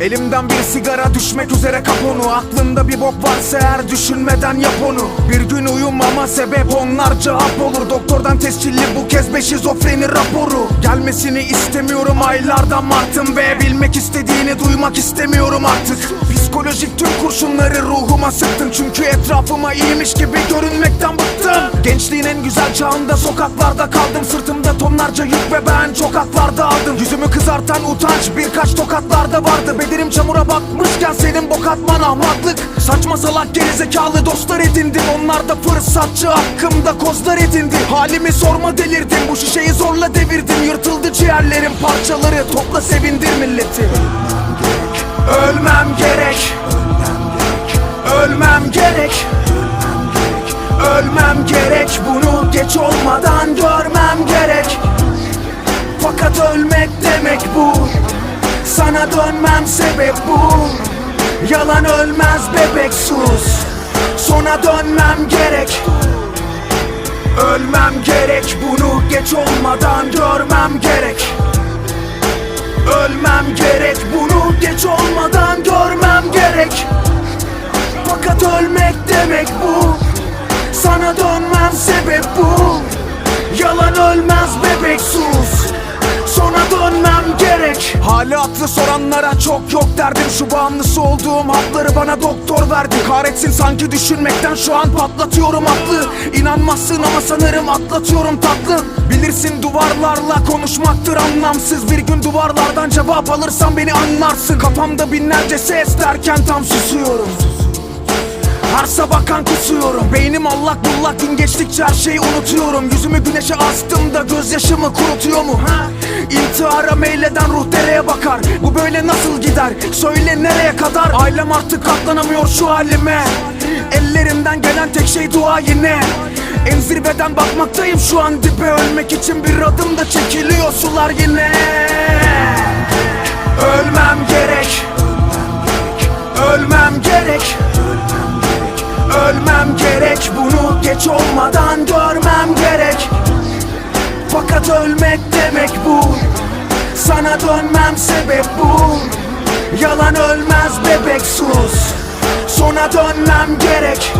Elimden bir sigara düşmek üzere kaponu. Aklında bir bok varsa eğer düşünmeden yap onu. Bir gün uyumama sebep onlarca hap olur. Doktordan tescilli bu kez be şizofreni raporu. Gelmesini istemiyorum aylardan martım Ve bilmek istediğini duymak istemiyorum artık. Psikolojik tüm kurşunları ruhuma sıktın Çünkü etrafıma iyiymiş gibi görünmekten bıktım. Gençliğin en güzel çağında sokaklarda kaldım. Sırtımda tonlarca yük ve ben çok haklarda aldım. Yüzümü kızartan utanç birkaç tokatlarda vardı Bedenim çamura batmışken senin bok atman ahmaklık. Saçma salak gerizekalı dostlar edindim Onlar da fırsatçı hakkımda kozlar edindi Halimi sorma delirdim bu şişeyi zorla devirdim Yırtıldı ciğerlerim parçaları. Topla sevindir milleti. Ölmem gerek. Ölmem gerek. Ölmem gerek. Bunu geç olmadan görmem gerek. Fakat ölmek demek bu Sana dönmem sebep bu. Yalan ölmez bebek sus. Sona dönmem gerek. Ölmem gerek. Bunu geç olmadan görmem gerek. Ölmem gerek. Bunu geç olmadan görmem gerek. Fakat ölmek demek bu. Sana dönmem sebep bu. Yalan ölmez bebek sus Sona dönmem gerek. Hali aklı soranlara çok yok derdim. Şu bağımlısı olduğum hapları bana doktor verdi. Kahretsin sanki düşünmekten şu an patlatıyorum aklı. İnanmazsın ama sanırım atlatıyorum tatlı. Bilirsin duvarlarla konuşmaktır anlamsız. Bir gün duvarlardan cevap alırsan beni anlarsın. Kafamda binlerce ses derken tam susuyorum. Her sabah kan kusuyorum. Beynim allak bullak gün geçtikçe her şeyi unutuyorum. Yüzümü güneşe astığımda gözyaşımı kurutuyor mu? Ha? İntihara meyleden ruh dereye bakar. Bu böyle nasıl gider? Söyle nereye kadar? Ailem artık katlanamıyor şu halime. Ellerimden gelen tek şey dua yine. En zirveden bakmaktayım şu an dibe. Ölmek için bir adım da çekiliyor sular yine. Ölmem gerek. Ölmem gerek. Ölmem gerek. Bunu geç olmadan görmem gerek Fakat ölmek demek bu. Sana dönmem sebep bu. Yalan ölmez bebek sus. Sona dönmem gerek.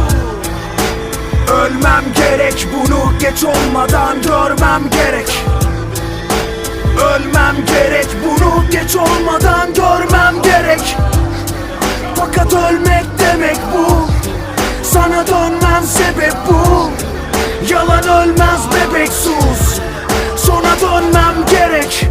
Ölmem gerek. Bunu geç olmadan görmem gerek. Ölmem gerek. Bunu geç olmadan görmem gerek. Fakat ölmek demek bu. Sana dönmem sebep bu. Yalan ölmez bebek Sona Dönmem gerek.